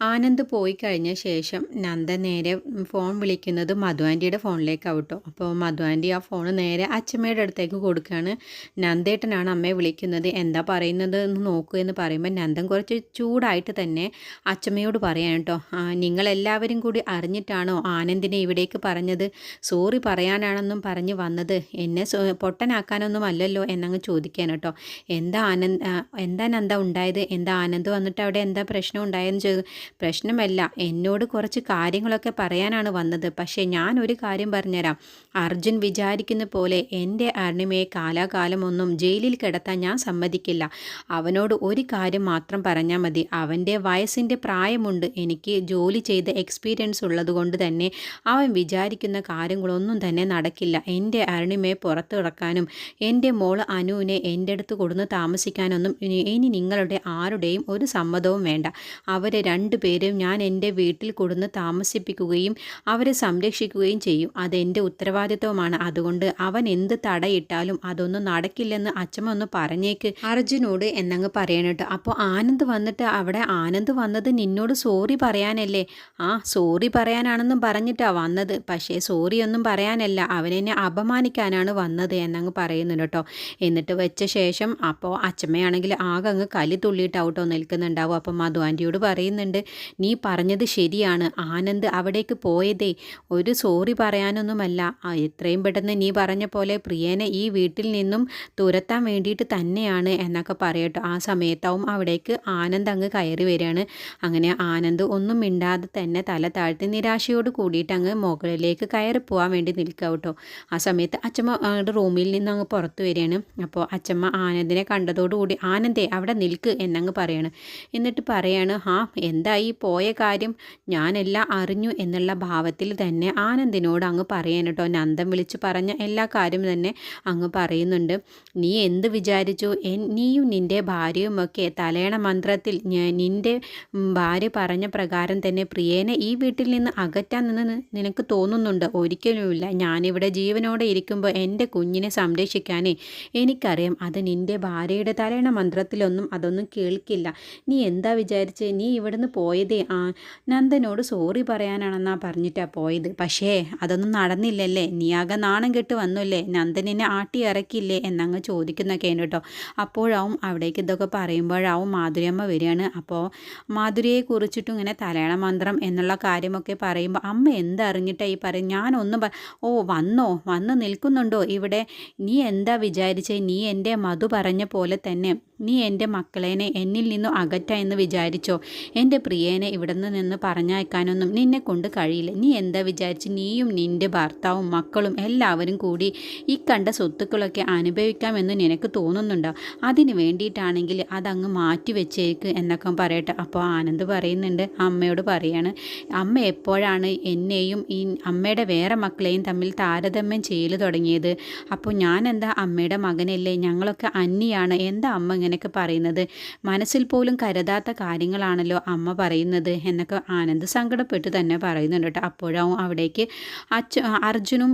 ആനന്ദ് പോയി കഴിഞ്ഞ ശേഷം നന്ദ നേരെ ഫോൺ വിളിക്കുന്നത് മധുവാന്റിയുടെ ഫോണിലേക്കാവും കേട്ടോ അപ്പോൾ മധുവാന്റി ആ ഫോൺ നേരെ അച്ഛമ്മയുടെ അടുത്തേക്ക് കൊടുക്കുകയാണ്. നന്ദേട്ടനാണ് അമ്മയെ വിളിക്കുന്നത്. എന്താ പറയുന്നത് എന്ന് നോക്കൂ എന്ന് പറയുമ്പോൾ നന്ദൻ കുറച്ച് ചൂടായിട്ട് തന്നെ അച്ഛമ്മയോട് പറയാൻ കേട്ടോ. നിങ്ങളെല്ലാവരും കൂടി അറിഞ്ഞിട്ടാണോ ആനന്ദിനെ ഇവിടേക്ക് പറഞ്ഞത്? സോറി പറയാനാണെന്നും പറഞ്ഞ് വന്നത്. എന്നെ പൊട്ടനാക്കാനൊന്നും അല്ലല്ലോ എന്നങ്ങ് ചോദിക്കാൻ കേട്ടോ. എന്താ ആനന്ദ് എന്താ നന്ദ ഉണ്ടായത്? എന്താ ആനന്ദ് വന്നിട്ട് അവിടെ എന്താ പ്രശ്നം ഉണ്ടായെന്ന് ചോദിച്ചു പ്രശ്നമല്ല. എന്നോട് കുറച്ച് കാര്യങ്ങളൊക്കെ പറയാനാണ് വന്നത്. പക്ഷേ ഞാൻ ഒരു കാര്യം പറഞ്ഞുതരാം. അർജുൻ വിചാരിക്കുന്ന പോലെ എന്റെ അരുണിമയെ കാലാകാലമൊന്നും ജയിലിൽ കിടത്താൻ ഞാൻ സമ്മതിക്കില്ല. അവനോട് ഒരു കാര്യം മാത്രം പറഞ്ഞാൽ മതി. അവന്റെ വയസ്സിന്റെ പ്രായമുണ്ട്. എനിക്ക് ജോലി ചെയ്ത എക്സ്പീരിയൻസ് ഉള്ളതുകൊണ്ട് തന്നെ അവൻ വിചാരിക്കുന്ന കാര്യങ്ങളൊന്നും തന്നെ നടക്കില്ല. എന്റെ അരുണിമയെ പുറത്തു കിടക്കാനും എന്റെ മോൾ അനുവിനെ എന്റെ അടുത്ത് കൊടുന്ന് താമസിക്കാനൊന്നും ഇനി നിങ്ങളുടെ ആരുടെയും ഒരു സമ്മതവും വേണ്ട. അവരെ രണ്ട് പേരും ഞാൻ എന്റെ വീട്ടിൽ കൊടുന്ന് താമസിപ്പിക്കുകയും അവരെ സംരക്ഷിക്കുകയും ചെയ്യും. അതെന്റെ ഉത്തരവാദിത്വമാണ്. അതുകൊണ്ട് അവൻ എന്ത് തടയിട്ടാലും അതൊന്നും നടക്കില്ലെന്ന് അച്ഛമ്മ ഒന്ന് പറഞ്ഞേക്ക്. അർജുനോട് എന്നങ്ങ് പറയണട്ടോ അപ്പോൾ ആനന്ദ് വന്നിട്ട് അവിടെ ആനന്ദ് വന്നത് നിന്നോട് സോറി പറയാനല്ലേ? ആ സോറി പറയാനാണെന്നും പറഞ്ഞിട്ടാണ് വന്നത്. പക്ഷേ സോറി ഒന്നും പറയാനല്ല. അവനെന്നെ അപമാനിക്കാനാണ് വന്നത് എന്നങ്ങ് പറയുന്നുണ്ട് കേട്ടോ. എന്നിട്ട് വെച്ച ശേഷം അപ്പോൾ അച്ഛമ്മയാണെങ്കിൽ ആകെ അങ്ങ് കലി തുള്ളിയിട്ടാവട്ടോ നിൽക്കുന്നുണ്ടാവും. അപ്പം മധു ആന്റിയോട് പറയുന്നുണ്ട് നീ പറഞ്ഞത് ശരിയാണ്. ആനന്ദ് അവിടേക്ക് പോയതേ ഒരു സോറി പറയാനൊന്നുമല്ല. എത്രയും പെട്ടെന്ന് നീ പറഞ്ഞ പോലെ പ്രിയനെ ഈ വീട്ടിൽ നിന്നും തുരത്താൻ വേണ്ടിയിട്ട് തന്നെയാണ് എന്നൊക്കെ പറയട്ടോ. ആ സമയത്താവും അവിടേക്ക് ആനന്ദ് അങ്ങ് കയറി വരികയാണ്. അങ്ങനെ ആനന്ദ് ഒന്നും മിണ്ടാതെ തന്നെ തല താഴ്ത്തി നിരാശയോട് കൂടിയിട്ട് അങ്ങ് മുകളിലേക്ക് കയറി പോകാൻ വേണ്ടി നിൽക്കുക കേട്ടോ. ആ സമയത്ത് അച്ഛമ്മ റൂമിൽ നിന്ന് അങ്ങ് പുറത്തു വരികയാണ്. അപ്പോൾ അച്ഛമ്മ ആനന്ദിനെ കണ്ടതോടുകൂടി ആനന്ദേ അവിടെ നിൽക്ക് എന്നങ്ങ് പറയാണ്. എന്നിട്ട് പറയാണ് ഹാ എന്തായി ഈ പോയ കാര്യം ഞാനെല്ലാം അറിഞ്ഞു എന്നുള്ള ഭാവത്തിൽ തന്നെ ആനന്ദിനോട് അങ്ങ് പറയാൻ കേട്ടോ നന്ദം വിളിച്ച് പറഞ്ഞ എല്ലാ കാര്യം തന്നെ അങ്ങ് പറയുന്നുണ്ട്. നീ എന്ത് വിചാരിച്ചു? നീയും നിന്റെ ഭാര്യയുമൊക്കെ തലയണ മന്ത്രത്തിൽ നിന്റെ ഭാര്യ പറഞ്ഞ പ്രകാരം തന്നെ പ്രിയേനെ ഈ വീട്ടിൽ നിന്ന് അകറ്റാൻ നിന്ന് നിനക്ക് തോന്നുന്നുണ്ട്? ഒരിക്കലുമില്ല. ഞാനിവിടെ ജീവനോടെ ഇരിക്കുമ്പോൾ എന്റെ കുഞ്ഞിനെ സംരക്ഷിക്കാനേ എനിക്കറിയാം. അത് നിന്റെ ഭാര്യയുടെ തലയണ മന്ത്രത്തിലൊന്നും അതൊന്നും കേൾക്കില്ല. നീ എന്താ വിചാരിച്ച്? നീ ഇവിടുന്ന് പോയ പോയതേ. ആ നന്ദനോട് സോറി പറയാനാണെന്നാ പറഞ്ഞിട്ടാ പോയത്. പക്ഷേ അതൊന്നും നടന്നില്ലല്ലേ? നീ ആകെ നാണം കെട്ട് വന്നല്ലേ? നന്ദനെ ആട്ടി ഇറക്കില്ലേ എന്നങ്ങ് ചോദിക്കുന്നൊക്കെ കേട്ടോ. അപ്പോഴാവും അവിടേക്ക് ഇതൊക്കെ പറയുമ്പോഴാവും മാധുരിയമ്മ വരികയാണ്. അപ്പോൾ മാധുരിയെ കുറിച്ചിട്ടും ഇങ്ങനെ തലയണ മന്ത്രം എന്നുള്ള കാര്യമൊക്കെ പറയുമ്പോൾ അമ്മ എന്തറിഞ്ഞിട്ടാ ഈ പറയും ഞാനൊന്നും ഓ വന്നോ? വന്ന് നിൽക്കുന്നുണ്ടോ? ഇവിടെ നീ എന്താ വിചാരിച്ചേ? നീ എന്റെ മധു പറഞ്ഞ പോലെ തന്നെ നീ എന്റെ മക്കളേനെ എന്നിൽ നിന്നും അകറ്റ എന്ന് വിചാരിച്ചോ? എന്റെ പ്രിയേനെ ഇവിടെ നിന്ന് പറഞ്ഞയക്കാനൊന്നും നിന്നെ കൊണ്ട് കഴിയില്ല. നീ എന്താ വിചാരിച്ച്? നീയും നിന്റെ ഭർത്താവും മക്കളും എല്ലാവരും കൂടി ഈ കണ്ട സ്വത്തുക്കളൊക്കെ അനുഭവിക്കാമെന്ന് നിനക്ക് തോന്നുന്നുണ്ടോ? അതിന് വേണ്ടിയിട്ടാണെങ്കിൽ അതങ്ങ് മാറ്റി വെച്ചേക്ക് എന്നൊക്കെ പറയട്ടെ. അപ്പോൾ ആനന്ദ് പറയുന്നുണ്ട് അമ്മയോട് പറയാണ് അമ്മ എപ്പോഴാണ് എന്നെയും ഈ അമ്മയുടെ വേറെ മക്കളെയും തമ്മിൽ താരതമ്യം ചെയ്യൽ തുടങ്ങിയത്? അപ്പോൾ ഞാൻ എന്താ അമ്മയുടെ മകനല്ലേ? ഞങ്ങളൊക്കെ അന്യാണ്. എന്താ അമ്മ ഇങ്ങനെയൊക്കെ പറയുന്നത്? മനസ്സിൽ പോലും കരുതാത്ത കാര്യങ്ങളാണല്ലോ അമ്മ പറയുന്നത് എന്നൊക്കെ ആനന്ദ് സങ്കടപ്പെട്ട് തന്നെ പറയുന്നുണ്ട് കേട്ടോ. അപ്പോഴാവും അവിടേക്ക് അച്ഛ അർജുനും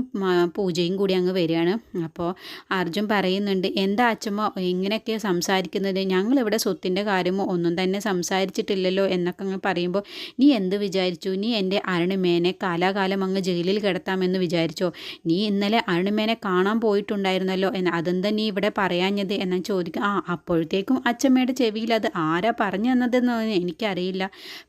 പൂജയും കൂടി അങ്ങ് വരികയാണ്. അപ്പോൾ അർജുൻ പറയുന്നുണ്ട് എന്താ അച്ഛമ്മ ഇങ്ങനെയൊക്കെ സംസാരിക്കുന്നത്? ഞങ്ങളിവിടെ സ്വത്തിന്റെ കാര്യമോ ഒന്നും തന്നെ സംസാരിച്ചിട്ടില്ലല്ലോ എന്നൊക്കെ അങ്ങ് പറയുമ്പോൾ നീ എന്ത് വിചാരിച്ചു? നീ എന്റെ അരുണിമേനെ കാലാകാലം അങ്ങ് ജയിലിൽ കിടത്താമെന്ന് വിചാരിച്ചോ? നീ ഇന്നലെ അരുണിമേനെ കാണാൻ പോയിട്ടുണ്ടായിരുന്നല്ലോ എന്ന് അതെന്താ നീ ഇവിടെ പറയാഞ്ഞത്? എന്ന് ചോദിക്കും. ആ അപ്പോഴത്തേക്കും അച്ഛമ്മയുടെ ചെവിയിൽ അത് ആരാ പറഞ്ഞു തന്നതെന്ന് എനിക്കറിയില്ല.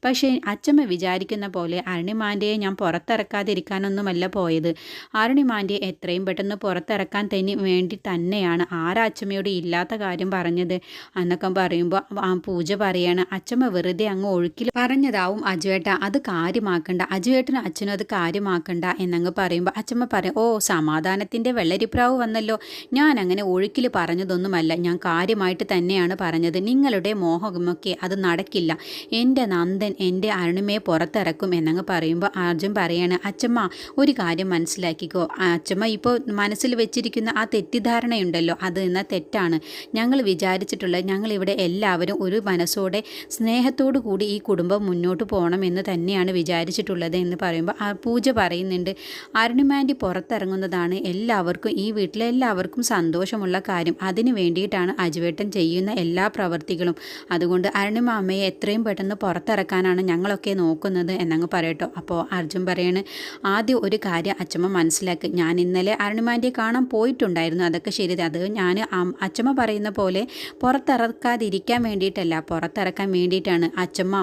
പക്ഷേ അച്ചമ്മ വിചാരിക്കുന്ന പോലെ അരുണിമാന്റെയെ ഞാൻ പുറത്തിറക്കാതിരിക്കാനൊന്നുമല്ല പോയത്. അരുണിമാന്റെ എത്രയും പെട്ടെന്ന് പുറത്തിറക്കാൻ തന്നെ വേണ്ടി തന്നെയാണ്. ആരാ അച്ചമ്മയോട് ഇല്ലാത്ത കാര്യം പറഞ്ഞത്? എന്നൊക്കെ പറയുമ്പോൾ ആ പൂജ പറയാണ് അച്ചമ്മ വെറുതെ അങ്ങ് ഒഴുക്കിൽ പറഞ്ഞതാവും അജുവേട്ട. അത് കാര്യമാക്കണ്ട. അജുവേട്ടനും അച്ഛനും അത് കാര്യമാക്കണ്ട എന്നങ്ങ് പറയുമ്പോൾ അച്ചമ്മ പറയും ഓ സമാധാനത്തിന്റെ വെള്ളരിപ്രാവ് വന്നല്ലോ. ഞാൻ അങ്ങനെ ഒഴുക്കിൽ പറഞ്ഞതൊന്നുമല്ല. ഞാൻ കാര്യമായിട്ട് തന്നെയാണ് പറഞ്ഞത്. നിങ്ങളുടെ മോഹമൊക്കെ അത് നടക്കില്ല. എന്റെ നന്ദൻ എന്റെ അരുണിമയെ പുറത്തിറക്കും എന്നങ്ങ് പറയുമ്പോൾ അർജുൻ പറയാണ് അച്ചമ്മ ഒരു കാര്യം മനസ്സിലാക്കിക്കോ. അച്ചമ്മ ഇപ്പോൾ മനസ്സിൽ വെച്ചിരിക്കുന്ന ആ തെറ്റിദ്ധാരണയുണ്ടല്ലോ അത് എന്ന തെറ്റാണ്. ഞങ്ങൾ വിചാരിച്ചിട്ടുള്ള ഞങ്ങളിവിടെ എല്ലാവരും ഒരു മനസ്സോടെ സ്നേഹത്തോടു കൂടി ഈ കുടുംബം മുന്നോട്ട് പോകണം എന്ന് തന്നെയാണ് വിചാരിച്ചിട്ടുള്ളത് എന്ന് പറയുമ്പോൾ ആ പൂജ പറയുന്നുണ്ട്. അരുണിമാന്റെ പുറത്തിറങ്ങുന്നതാണ് എല്ലാവർക്കും ഈ വീട്ടിലെ എല്ലാവർക്കും സന്തോഷമുള്ള കാര്യം. അതിന് വേണ്ടിയിട്ടാണ് അജുവേട്ടൻ ചെയ്യുന്ന എല്ലാ പ്രവൃത്തികളും അതുകൊണ്ട് അരുണിമാമയെ എത്രയും പെട്ടെന്ന് പുറത്തിറക്കാനാണ് ഞങ്ങളൊക്കെ നോക്കുന്നത് എന്നങ്ങ് പറയട്ടോ. അപ്പോൾ അർജുൻ പറയാണ് ആദ്യം ഒരു കാര്യം അച്ചമ്മ മനസ്സിലാക്കി. ഞാൻ ഇന്നലെ അരുണിമാന്റെ കാണാൻ പോയിട്ടുണ്ടായിരുന്നു. അതൊക്കെ ശരി അത് ഞാൻ അച്ചമ്മ പറയുന്ന പോലെ പുറത്തിറക്കാതിരിക്കാൻ വേണ്ടിയിട്ടല്ല. പുറത്തിറക്കാൻ വേണ്ടിയിട്ടാണ് അച്ചമ്മ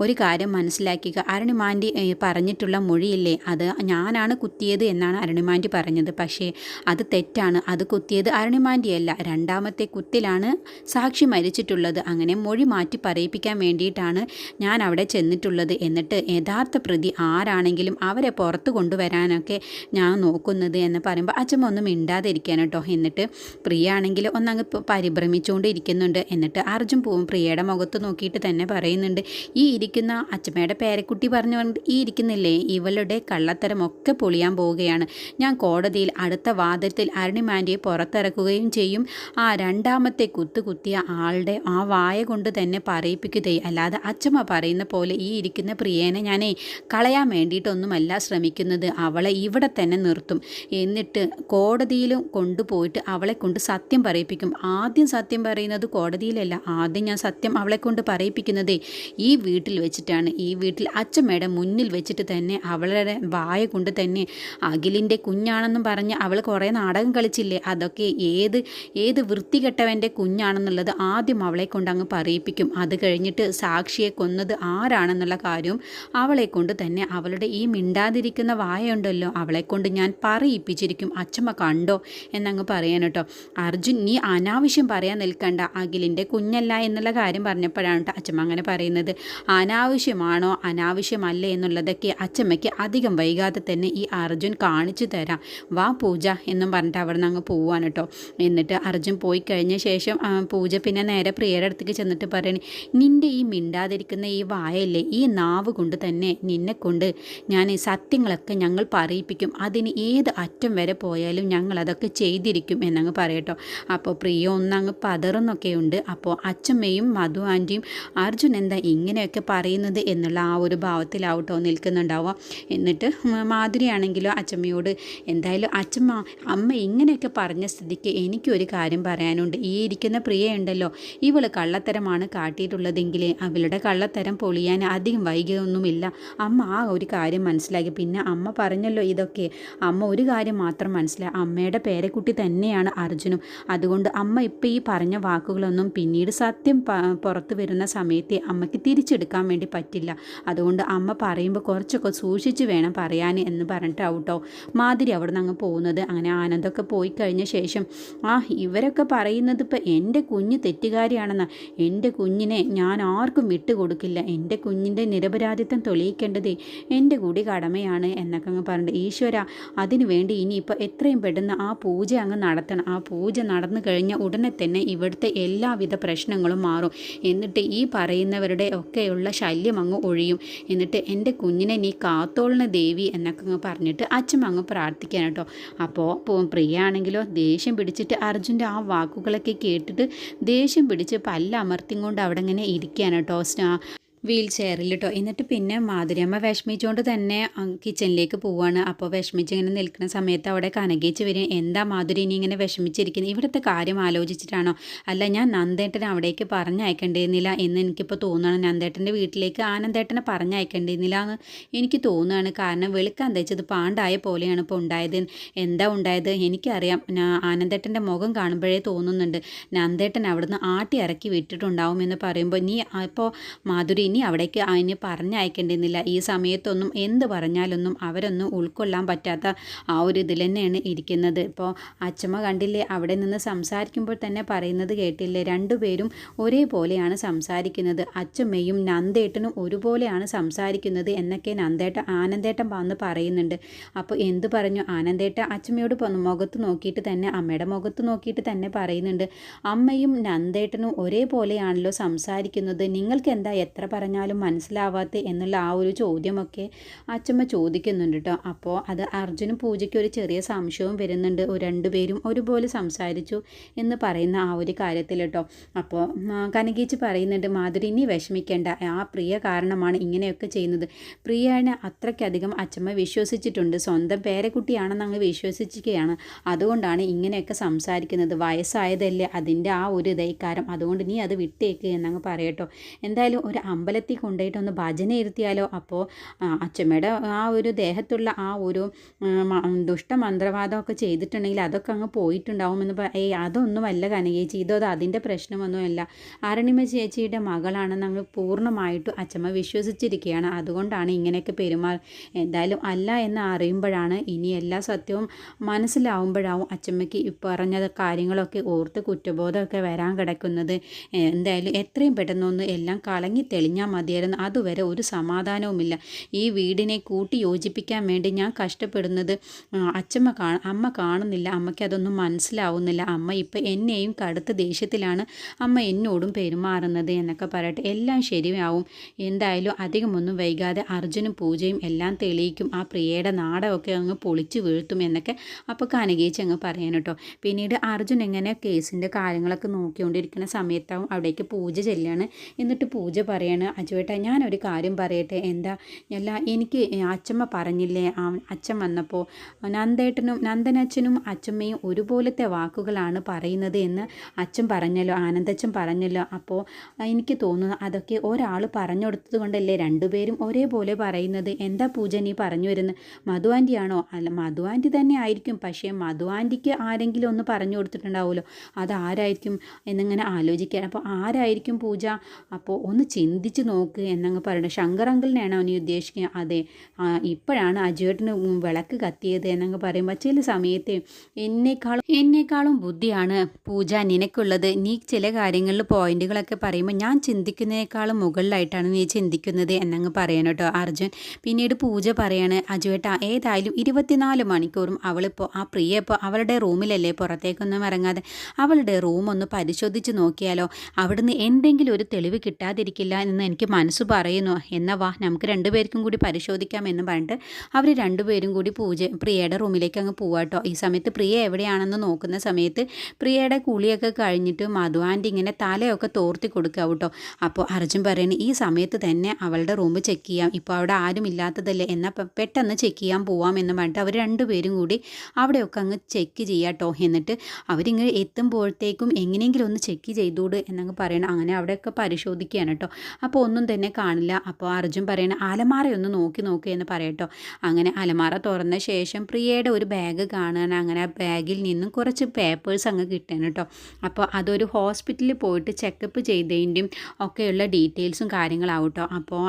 ഒരു കാര്യം മനസ്സിലാക്കുക അരുണിമാന്റെ പറഞ്ഞിട്ടുള്ള മൊഴിയില്ലേ? അത് ഞാനാണ് കുത്തിയത് എന്നാണ് അരുണിമാന്റെ പറഞ്ഞത്. പക്ഷേ അത് തെറ്റാണ്. അത് കുത്തിയത് അരുണിമാന്റെയല്ല രണ്ടാമത്തെ കുത്തിലാണ് സാക്ഷി മരിച്ചിട്ടുള്ളത്. അങ്ങനെ മൊഴി മാറ്റി പറയിപ്പിക്കാൻ വേണ്ടിയിട്ടാണ് ഞാൻ അവിടെ ചെന്നിട്ടുള്ളത്. എന്നിട്ട് യഥാർത്ഥ പ്രതി ആരാണെങ്കിലും അവരെ പുറത്ത് കൊണ്ടുവരാനൊക്കെ ഞാൻ നോക്കുന്നത് എന്ന് പറയുമ്പോൾ അച്ഛമ്മ ഒന്നും മിണ്ടാതിരിക്കാൻ കേട്ടോ. എന്നിട്ട് പ്രിയ ആണെങ്കിൽ ഒന്നങ്ങ് പരിഭ്രമിച്ചുകൊണ്ട് ഇരിക്കുന്നുണ്ട് എന്നിട്ട് അർജുൻ പോവും പ്രിയയുടെ മുഖത്ത് നോക്കിയിട്ട് തന്നെ പറയുന്നുണ്ട് ഈ ഇരിക്കുന്ന അച്ഛമ്മയുടെ പേരക്കുട്ടി പറഞ്ഞു ഈ ഇരിക്കുന്നില്ലേ? ഇവളുടെ കള്ളത്തരമൊക്കെ പൊളിയാൻ പോവുകയാണ്. ഞാൻ കോടതിയിൽ അടുത്ത വാദത്തിൽ അരുണിമാന്റിയെ പുറത്തിറക്കുകയും ചെയ്യും. ആ രണ്ടാമത്തെ കുത്തുകുത്തിയ ആളുടെ ആ വായ കൊണ്ട് തന്നെ പറയിപ്പിക്കുകയും. അല്ലാതെ അച്ഛമ്മ പറയുന്ന പോലെ ഈ ഇരിക്കുന്ന പ്രിയേനെ ഞാനേ കളയാൻ വേണ്ടിയിട്ടൊന്നുമല്ല ശ്രമിക്കുന്നത്. അവളെ ഇവിടെ തന്നെ നിർത്തും. എന്നിട്ട് കോടതിയിലും കൊണ്ടുപോയിട്ട് അവളെ കൊണ്ട് സത്യം പറയിപ്പിക്കും. ആദ്യം സത്യം പറയുന്നത് കോടതിയിലല്ല. ആദ്യം ഞാൻ സത്യം അവളെ കൊണ്ട് പറയിപ്പിക്കുന്നത് ഈ വീട്ടിൽ വെച്ചിട്ടാണ്. ഈ വീട്ടിൽ അച്ഛമ്മയുടെ മുന്നിൽ വെച്ചിട്ട് തന്നെ അവളുടെ വായ കൊണ്ട് തന്നെ അഖിലിന്റെ കുഞ്ഞാണെന്നും പറഞ്ഞ് അവൾ കുറേ നാടകം കളിച്ചില്ലേ? അതൊക്കെ ഏത് ഏത് വൃത്തികെട്ടവന്റെ കുഞ്ഞാണെന്നുള്ളത് ആദ്യം അവളെ കൊണ്ട് അങ്ങ് പറയിപ്പിക്കും. അത് കഴിഞ്ഞിട്ട് സാക്ഷിയെ കൊന്നത് ആരാണെന്നുള്ള കാര്യവും അവളെ കൊണ്ട് തന്നെ അവളുടെ ഈ മിണ്ടാതിരിക്കുന്ന വായുണ്ടല്ലോ അവളെ കൊണ്ട് ഞാൻ പറയിപ്പിച്ചിരിക്കും. അച്ഛമ്മ കണ്ടോ? എന്നങ്ങ് പറയാൻ കേട്ടോ. അർജുൻ നീ അനാവശ്യം പറയാൻ നിൽക്കണ്ട. അഖിലിന്റെ കുഞ്ഞല്ല എന്നുള്ള കാര്യം പറഞ്ഞപ്പോഴാണ് കേട്ടോ അച്ഛമ്മ അങ്ങനെ പറയുന്നത്. അനാവശ്യമാണോ? അനാവശ്യമല്ലേ എന്നുള്ളതൊക്കെ അച്ഛമ്മയ്ക്ക് അധികം വൈകാതെ തന്നെ ഈ അർജുൻ കാണിച്ചു തരാം. വാ പൂജ എന്നും പറഞ്ഞിട്ട് അവിടെ നിന്ന് അങ്ങ് പോവാണ് കേട്ടോ. എന്നിട്ട് അർജുൻ പോയി കഴിഞ്ഞ ശേഷം പൂജ പിന്നെ നേരെ പ്രിയയുടെ അടുത്തേക്ക് ചെന്നിട്ട് പറയണേ നിന്റെ ഈ മിണ്ടാതിരിക്കുന്ന ഈ വായല്ലേ ഈ നാവ് കൊണ്ട് തന്നെ നിന്നെ കൊണ്ട് ഞാൻ സത്യങ്ങളൊക്കെ ഞങ്ങൾ പറയിപ്പിക്കും. അതിന് ഏത് അറ്റം വരെ പോയാലും ഞങ്ങൾ അതൊക്കെ ചെയ്തിരിക്കും എന്നങ്ങ് പറയട്ടോ. അപ്പോൾ പ്രിയ ഒന്നങ്ങ് പതറുന്നൊക്കെ ഉണ്ട് അപ്പോൾ അച്ഛമ്മയും മധു ആന്റിയും അർജുൻ എന്താ ഇങ്ങനെയൊക്കെ പറയുന്നത് എന്നുള്ള ആ ഒരു ഭാവത്തിലാവട്ടോ നിൽക്കുന്നുണ്ടാവുക. എന്നിട്ട് മാധുരിയാണെങ്കിലോ അച്ഛമ്മയോട് എന്തായാലും അച്ഛമ്മ അമ്മ ഇങ്ങനെയൊക്കെ പറഞ്ഞ സ്ഥിതിക്ക് എനിക്കൊരു കാര്യം പറയാനുണ്ട്. ഈ ഇരിക്കുന്ന പ്രിയ ഉണ്ടല്ലോ ഇവൾ കള്ളത്തരമാണ് കാട്ടിയിട്ടുള്ളതെങ്കിൽ അവളുടെ കള്ളത്തരം പൊളിയാൻ അധികം വൈകിയൊന്നുമില്ല അമ്മ ആ ഒരു കാര്യം മനസ്സിലാക്കി. പിന്നെ അമ്മ പറഞ്ഞല്ലോ ഇതൊക്കെ. അമ്മ ഒരു കാര്യം മാത്രം മനസ്സിലായി. അമ്മയുടെ പേരക്കുട്ടി തന്നെയാണ് അർജുനും. അതുകൊണ്ട് അമ്മ ഇപ്പം ഈ പറഞ്ഞ വാക്കുകളൊന്നും പിന്നീട് സത്യം പുറത്തു വരുന്ന സമയത്ത് അമ്മയ്ക്ക് തിരിച്ചെടുക്കാൻ വേണ്ടി പറ്റില്ല. അതുകൊണ്ട് അമ്മ പറയുമ്പോൾ കുറച്ചൊക്കെ സൂക്ഷിച്ച് വേണം പറയാൻ എന്ന് പറഞ്ഞിട്ട് ഔട്ടോ മാതിരി അവിടെ നിന്ന് അങ്ങ് പോകുന്നത്. അങ്ങനെ ആനന്ദമൊക്കെ പോയി കഴിഞ്ഞ ശേഷം ആ ഇവരൊക്കെ പറയുന്നത് ഇപ്പം എന്റെ കുഞ്ഞ് തെറ്റുകാരിയാണെന്ന്. എന്റെ കുഞ്ഞിനെ ഞാൻ ആർക്കും വിട്ടുകൊടുക്കില്ല എന്റെ കുഞ്ഞിന്റെ നിരപരാധിത്വം തെളിയിക്കേണ്ടത് എന്റെ കൂടി കടമയാണ് എന്നൊക്കെ അങ്ങ് പറഞ്ഞിട്ട് ഈശ്വര അതിനുവേണ്ടി ഇനിയിപ്പോൾ എത്രയും പെട്ടെന്ന് ആ പൂജ അങ്ങ് നടത്തണം. ആ പൂജ നടന്നു കഴിഞ്ഞ ഉടനെ തന്നെ ഇവിടുത്തെ എല്ലാവിധ പ്രശ്നങ്ങളും മാറും. എന്നിട്ട് ഈ പറയുന്നവരുടെ ഒക്കെയുള്ള ശല്യം അങ്ങ് ഒഴിയും. എന്നിട്ട് എന്റെ കുഞ്ഞിനെ നീ കാത്തോളണ ദേവി എന്നൊക്കെ അങ്ങ് പറഞ്ഞിട്ട് അച്ഛൻ അങ്ങ് പ്രാർത്ഥിക്കാൻ കേട്ടോ. അപ്പോൾ പ്രിയ ആണെങ്കിലോ ദേഷ്യം പിടിച്ചിട്ട് അർജുന്റെ ആ വാക്കുകളൊക്കെ കേട്ടിട്ട് ദേഷ്യം പിടിച്ച് പല്ല അമർത്തിയും കൊണ്ട് അവിടെ ഇങ്ങനെ ഇരിക്കുകയാണ് കേട്ടോ. വീൽ ചെയറിൽ കേട്ടോ എന്നിട്ട് പിന്നെ മാധുരിയമ്മ വിഷമിച്ചുകൊണ്ട് തന്നെ കിച്ചണിലേക്ക് പോവാണ്. അപ്പോൾ വിഷമിച്ച് ഇങ്ങനെ നിൽക്കുന്ന സമയത്ത് അവിടെ കനകേച്ച് വരും എന്താ മാധുരി ഇനി ഇങ്ങനെ വിഷമിച്ചിരിക്കുന്നത് ഇവിടുത്തെ കാര്യം ആലോചിച്ചിട്ടാണോ? അല്ല ഞാൻ നന്ദേട്ടനെ അവിടേക്ക് പറഞ്ഞയക്കേണ്ടിയിരുന്നില്ല എന്ന് എനിക്കിപ്പോൾ തോന്നുകയാണ് നന്ദേട്ടന്റെ വീട്ടിലേക്ക് ആനന്ദേട്ടനെ പറഞ്ഞയക്കേണ്ടിയിരുന്നില്ല എന്ന് എനിക്ക് തോന്നുകയാണ് കാരണം വെളുക്കാൻ തയ്ച്ചത് പാണ്ടായ പോലെയാണ് ഇപ്പോൾ ഉണ്ടായത്. എന്താ ഉണ്ടായത്? എനിക്കറിയാം. ആനന്ദേട്ടന്റെ മുഖം കാണുമ്പോഴേ തോന്നുന്നുണ്ട്. നന്ദേട്ടൻ അവിടുന്ന് ആട്ടി ഇറക്കി വിട്ടിട്ടുണ്ടാവും എന്ന് പറയുമ്പോൾ നീ ഇപ്പോൾ മാധുരി അവിടേക്ക് അതിന് പറഞ്ഞയക്കേണ്ടിയിരുന്നില്ല. ഈ സമയത്തൊന്നും എന്ത് പറഞ്ഞാലൊന്നും അവരൊന്നും ഉൾക്കൊള്ളാൻ പറ്റാത്ത ആ ഒരു ഇതിൽ തന്നെയാണ് ഇരിക്കുന്നത്. ഇപ്പോൾ അച്ഛമ്മ കണ്ടില്ലേ അവിടെ നിന്ന് സംസാരിക്കുമ്പോൾ തന്നെ പറയുന്നത് കേട്ടില്ലേ? രണ്ടുപേരും ഒരേപോലെയാണ് സംസാരിക്കുന്നത്. അച്ഛമ്മയും നന്ദേട്ടനും ഒരുപോലെയാണ് സംസാരിക്കുന്നത് എന്നൊക്കെ നന്ദേട്ട ആനന്ദേട്ടൻ വന്ന് പറയുന്നുണ്ട്. അപ്പോൾ എന്ത് പറഞ്ഞു? ആനന്ദേട്ട അച്ഛമ്മയോട് മുഖത്ത് നോക്കിയിട്ട് തന്നെ അമ്മയുടെ മുഖത്ത് നോക്കിയിട്ട് തന്നെ പറയുന്നുണ്ട്. അമ്മയും നന്ദേട്ടനും ഒരേപോലെയാണല്ലോ സംസാരിക്കുന്നത്. നിങ്ങൾക്ക് എന്താ എത്ര പറഞ്ഞാലും മനസ്സിലാവാത്ത എന്നുള്ള ആ ഒരു ചോദ്യമൊക്കെ അച്ചമ്മ ചോദിക്കുന്നുണ്ട് കേട്ടോ അപ്പോൾ അത് അർജുനും പൂജയ്ക്ക് ഒരു ചെറിയ സംശയവും വരുന്നുണ്ട്. രണ്ടുപേരും ഒരുപോലെ സംസാരിച്ചു എന്ന് പറയുന്ന ആ ഒരു കാര്യത്തിൽ കേട്ടോ അപ്പോൾ കനകീച്ച് പറയുന്നുണ്ട് മാധുരി ഇനി വിഷമിക്കേണ്ട. ആ പ്രിയ കാരണമാണ് ഇങ്ങനെയൊക്കെ ചെയ്യുന്നത്. പ്രിയനെ അത്രയ്ക്കധികം അച്ചമ്മ വിശ്വസിച്ചിട്ടുണ്ട്. സ്വന്തം പേരക്കുട്ടിയാണെന്ന് അങ്ങ് വിശ്വസിക്കുകയാണ് അതുകൊണ്ടാണ് ഇങ്ങനെയൊക്കെ സംസാരിക്കുന്നത്. വയസ്സായതല്ലേ അതിന്റെ ആ ഒരു ഇതൈക്കാരം അതുകൊണ്ട് നീ അത് വിട്ടേക്ക് എന്നങ്ങ് പറയട്ടോ എന്തായാലും ഒരു അമ്പലത്തിൽ കൊണ്ടുപോയിട്ട് ഒന്ന് ഭജന ഇരുത്തിയാലോ? അപ്പോൾ അച്ചമ്മയുടെ ആ ഒരു ദേഹത്തുള്ള ആ ഒരു ദുഷ്ട ദുഷ്ടമന്ത്രവാദമൊക്കെ ചെയ്തിട്ടുണ്ടെങ്കിൽ അതൊക്കെ അങ്ങ് പോയിട്ടുണ്ടാവുമെന്ന് ഏയ് അതൊന്നുമല്ല കനകേച്ചി. ഇതോ അതിന്റെ പ്രശ്നമൊന്നുമല്ല അരണിമ ചേച്ചിയുടെ മകളാണെന്ന് അങ്ങ് പൂർണമായിട്ടും അച്ചമ്മ വിശ്വസിച്ചിരിക്കുകയാണ്. അതുകൊണ്ടാണ് ഇങ്ങനെയൊക്കെ പെരുമാറി എന്തായാലും അല്ല എന്ന് അറിയുമ്പോഴാണ് ഇനി എല്ലാ സത്യവും മനസ്സിലാവുമ്പോഴാവും അച്ചമ്മയ്ക്ക് പറഞ്ഞ കാര്യങ്ങളൊക്കെ ഓർത്ത് കുറ്റബോധമൊക്കെ വരാൻ കിടക്കുന്നത്. എന്തായാലും എത്രയും പെട്ടെന്നൊന്ന് എല്ലാം കളങ്ങി തെളിഞ്ഞാൽ മതിയായിരുന്നു. അതുവരെ ഒരു സമാധാനവുമില്ല. ഈ വീടിനെ കൂട്ടി യോജിപ്പിക്കാൻ വേണ്ടി ഞാൻ കഷ്ടപ്പെടുന്നത് അച്ഛമ്മ കാ അമ്മ കാണുന്നില്ല. അമ്മയ്ക്ക് അതൊന്നും മനസ്സിലാവുന്നില്ല. അമ്മ ഇപ്പം എന്നെയും കടുത്ത ദേഷ്യത്തിലാണ് അമ്മ എന്നോടും പെരുമാറുന്നത് എന്നൊക്കെ പറയട്ടെ. എല്ലാം ശരിയാവും. എന്തായാലും അധികമൊന്നും വൈകാതെ അർജുനും പൂജയും എല്ലാം തെളിയിക്കും. ആ പ്രിയയുടെ നാടകമൊക്കെ അങ്ങ് പൊളിച്ചു വീഴ്ത്തും എന്നൊക്കെ അപ്പോൾ കനകേച്ചി അങ്ങ് പറയാൻ കേട്ടോ. പിന്നീട് അർജുൻ എങ്ങനെ കേസിന്റെ കാര്യങ്ങളൊക്കെ നോക്കിക്കൊണ്ടിരിക്കുന്ന സമയത്താവും അവിടേക്ക് പൂജ ചെല്ലുകയാണ് എന്നിട്ട് പൂജ പറയാണ് അജുവേട്ട ഞാനൊരു കാര്യം പറയട്ടെ. എന്താ? അല്ല എനിക്ക് അച്ചമ്മ പറഞ്ഞില്ലേ? അച്ഛൻ വന്നപ്പോൾ നന്ദേട്ടനും നന്ദനച്ഛനും അച്ചമ്മയും ഒരുപോലത്തെ വാക്കുകളാണ് പറയുന്നത് എന്ന് അച്ഛൻ പറഞ്ഞല്ലോ ആനന്ദച്ഛൻ പറഞ്ഞല്ലോ. അപ്പോൾ എനിക്ക് തോന്നുന്നു അതൊക്കെ ഒരാൾ പറഞ്ഞു കൊടുത്തത് കൊണ്ടല്ലേ രണ്ടുപേരും ഒരേപോലെ പറയുന്നത്? എന്താ പൂജ നീ പറഞ്ഞു വരുന്നത് മധു ആന്റിയാണോ അല്ല മധു ആന്റി തന്നെ ആയിരിക്കും. പക്ഷേ മധു ആന്റിക്ക് ആരെങ്കിലും ഒന്ന് പറഞ്ഞു കൊടുത്തിട്ടുണ്ടാവുമല്ലോ. അതാരായിരിക്കും എന്നിങ്ങനെ ആലോചിക്കാൻ. അപ്പോൾ ആരായിരിക്കും പൂജ? അപ്പോൾ ഒന്ന് ചിന്തിച്ച് നോക്ക് എന്നങ്ങ് പറയണം ശങ്കർ അങ്കിളിനെയാണോ നീ ഉദ്ദേശിക്കുക അതെ ഇപ്പോഴാണ് അജുവേട്ടന് വിളക്ക് കത്തിയത് എന്നങ്ങ് പറയുമ്പോൾ ചില സമയത്ത് എന്നേക്കാളും എന്നേക്കാളും ബുദ്ധിയാണ് പൂജ നിനക്കുള്ളത്. നീ ചില കാര്യങ്ങളിൽ പോയിന്റുകളൊക്കെ പറയുമ്പോൾ ഞാൻ ചിന്തിക്കുന്നതിനേക്കാളും മുകളിലായിട്ടാണ് നീ ചിന്തിക്കുന്നത് എന്നങ്ങ് പറയണം കേട്ടോ അർജുൻ. പിന്നീട് പൂജ പറയാണ് അജുവേട്ട ഏതായാലും ഇരുപത്തിനാല് മണിക്കൂറും അവളിപ്പോൾ ആ പ്രിയ ഇപ്പോൾ അവളുടെ റൂമിലല്ലേ പുറത്തേക്കൊന്നും ഇറങ്ങാതെ? അവളുടെ റൂം ഒന്ന് പരിശോധിച്ച് നോക്കിയാലോ? അവിടുന്ന് എന്തെങ്കിലും ഒരു തെളിവ് കിട്ടാതിരിക്കില്ല എന്ന് എനിക്ക് മനസ്സ് പറയുന്നു. എന്നാ വാ നമുക്ക് രണ്ടുപേർക്കും കൂടി പരിശോധിക്കാം എന്ന് പറഞ്ഞിട്ട് അവർ രണ്ടുപേരും കൂടി പൂജ പ്രിയയുടെ റൂമിലേക്ക് അങ്ങ് പോവാട്ടോ ഈ സമയത്ത് പ്രിയ എവിടെയാണെന്ന് നോക്കുന്ന സമയത്ത് പ്രിയയുടെ കുളിയൊക്കെ കഴിഞ്ഞിട്ട് മധു ആന്റി ഇങ്ങനെ തലയൊക്കെ തോർത്തി കൊടുക്കുക കേട്ടോ അപ്പോൾ അർജുൻ പറയുന്നത് ഈ സമയത്ത് തന്നെ അവളുടെ റൂം ചെക്ക് ചെയ്യാം. ഇപ്പോൾ അവിടെ ആരും ഇല്ലാത്തതല്ലേ എന്നാൽ പെട്ടെന്ന് ചെക്ക് ചെയ്യാൻ പോവാം എന്ന് പറഞ്ഞിട്ട് അവർ രണ്ടുപേരും കൂടി അവിടെയൊക്കെ അങ്ങ് ചെക്ക് ചെയ്യാട്ടോ എന്നിട്ട് അവരിങ്ങ് എത്തുമ്പോഴത്തേക്കും എങ്ങനെയെങ്കിലും ഒന്ന് ചെക്ക് ചെയ്തൂട് എന്നങ്ങ് പറയണം. അങ്ങനെ അവിടെയൊക്കെ പരിശോധിക്കുകയാണ് കേട്ടോ അപ്പോൾ ഒന്നും തന്നെ കാണില്ല. അപ്പോൾ അർജുൻ പറയണ അലമാറയൊന്ന് നോക്കി നോക്കി എന്ന് പറയട്ടോ അങ്ങനെ അലമാറ തുറന്ന ശേഷം പ്രിയയുടെ ഒരു ബാഗ് കാണാൻ അങ്ങനെ ആ ബാഗിൽ നിന്നും കുറച്ച് പേപ്പേഴ്സ് അങ്ങ് കിട്ടാൻ കേട്ടോ. അപ്പോൾ അതൊരു ഹോസ്പിറ്റലിൽ പോയിട്ട് ചെക്കപ്പ് ചെയ്തതിന്റെയും ഒക്കെയുള്ള ഡീറ്റെയിൽസും കാര്യങ്ങളാവും കേട്ടോ. അപ്പോൾ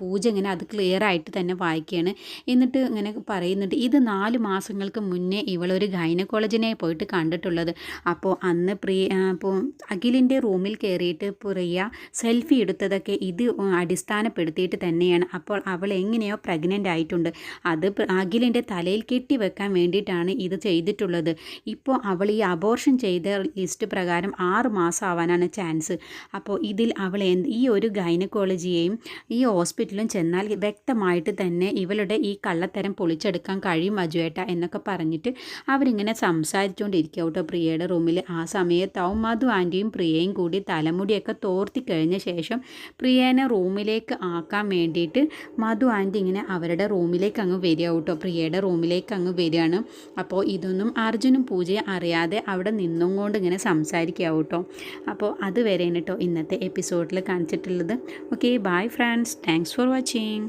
പൂജ ഇങ്ങനെ അത് ക്ലിയർ ആയിട്ട് തന്നെ വായിക്കുകയാണ്. എന്നിട്ട് ഇങ്ങനെ പറയുന്നുണ്ട് ഇത് നാല് മാസങ്ങൾക്ക് മുന്നേ ഇവളൊരു ഗൈനക്കോളജിനെ പോയിട്ട് കണ്ടിട്ടുള്ളത്. അപ്പോൾ അന്ന് പ്രിയ അപ്പോൾ അഖിലിന്റെ റൂമിൽ കയറിയിട്ട് പ്രിയ സെൽഫി എടുത്തതൊക്കെ ഇത് അടിസ്ഥാനപ്പെടുത്തിയിട്ട് തന്നെയാണ്. അപ്പോൾ അവൾ എങ്ങനെയോ പ്രഗ്നന്റ് ആയിട്ടുണ്ട്. അത് അഖിലിന്റെ തലയിൽ കെട്ടിവെക്കാൻ വേണ്ടിയിട്ടാണ് ഇത് ചെയ്തിട്ടുള്ളത്. ഇപ്പോൾ അവൾ ഈ അബോർഷൻ ചെയ്ത ലിസ്റ്റ് പ്രകാരം ആറ് മാസം ആവാനാണ് ചാൻസ് അപ്പോൾ ഇതിൽ അവൾ ഈ ഒരു ഗൈനക്കോളജിയെയും ഈ ഹോസ്പിറ്റലും ചെന്നാൽ വ്യക്തമായിട്ട് തന്നെ ഇവളുടെ ഈ കള്ളത്തരം പൊളിച്ചെടുക്കാൻ കഴിയും അജുവേട്ട എന്നൊക്കെ പറഞ്ഞിട്ട് അവരിങ്ങനെ സംസാരിച്ചുകൊണ്ടിരിക്കുക കേട്ടോ. പ്രിയയുടെ റൂമിൽ ആ സമയത്താവും മധു ആന്റിയും പ്രിയയും കൂടി തലമുടിയൊക്കെ തോർത്തി കഴിഞ്ഞ ശേഷം പ്രിയേനെ റൂമിലേക്ക് ആക്കാൻ വേണ്ടിയിട്ട് മധു ആന്റി ഇങ്ങനെ അവരുടെ റൂമിലേക്ക് അങ്ങ് വരിക കേട്ടോ. പ്രിയയുടെ റൂമിലേക്ക് അങ്ങ് വരികയാണ്. അപ്പോൾ ഇതൊന്നും അർജുനും പൂജയും അറിയാതെ അവിടെ നിന്നും കൊണ്ട് ഇങ്ങനെ സംസാരിക്കുക കേട്ടോ. അപ്പോൾ അത് വരെയാണ് കേട്ടോ ഇന്നത്തെ എപ്പിസോഡിൽ കാണിച്ചിട്ടുള്ളത്. Okay bye friends thanks for watching